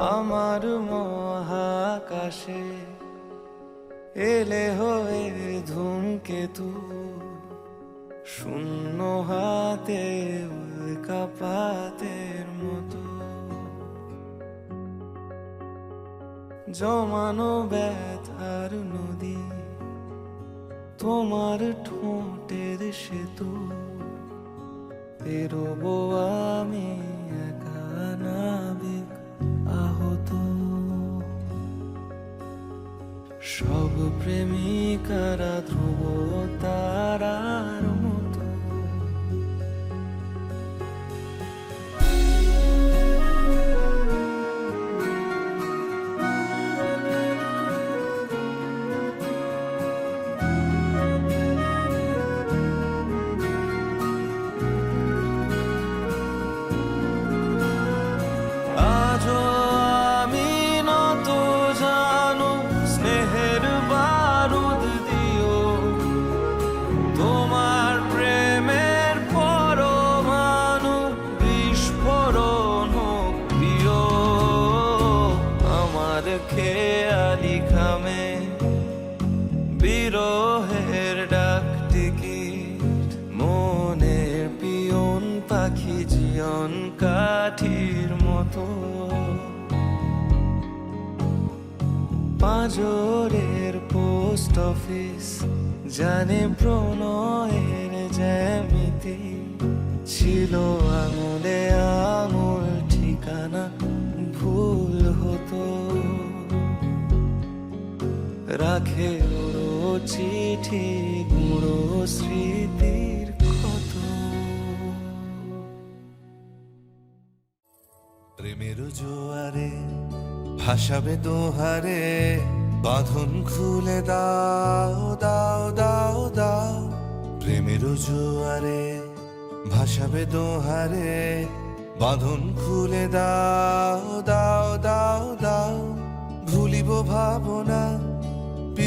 আমার মহাকাশে এলে হয়ে ধূমকেতু। শূন্য হাতে কাপাতের মতো। জমানো ব্যথার নদী, তোমার ঠোঁটের সেতু। পেরোবো আমি একা নাবিক সব প্রেমিকারা ধ্রুব তারার খামে বিরহের ডাক টিকিট। মনের পিয়ন পাখি জিয়ন কাঠির মতো। পাঁজরের পোস্ট অফিস জানে প্রণয়ের জ্যামিতি। ছিল আঙুলে রাখে চিঠি, গুঁড়ো স্মৃতির ক্ষত প্রেমের জোয়ারে ভাসাবে দোহারে, বাঁধন খুলে দাও দাও দাও দাও। প্রেমের জোয়ারে ভাসাবে দোহারে, বাঁধন খুলে দাও দাও দাও দাও। ভুলিব ভাবনা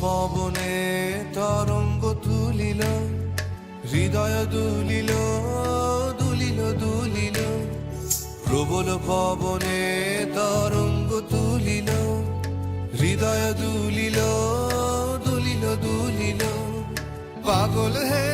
পবনে তরঙ্গ তুলিল, হৃদয় দুলিল দুলিল দুলিল। প্রবল পবনে তরঙ্গ তুলিল, হৃদয় দুলিল দুলিল দুলিল। পাগল হে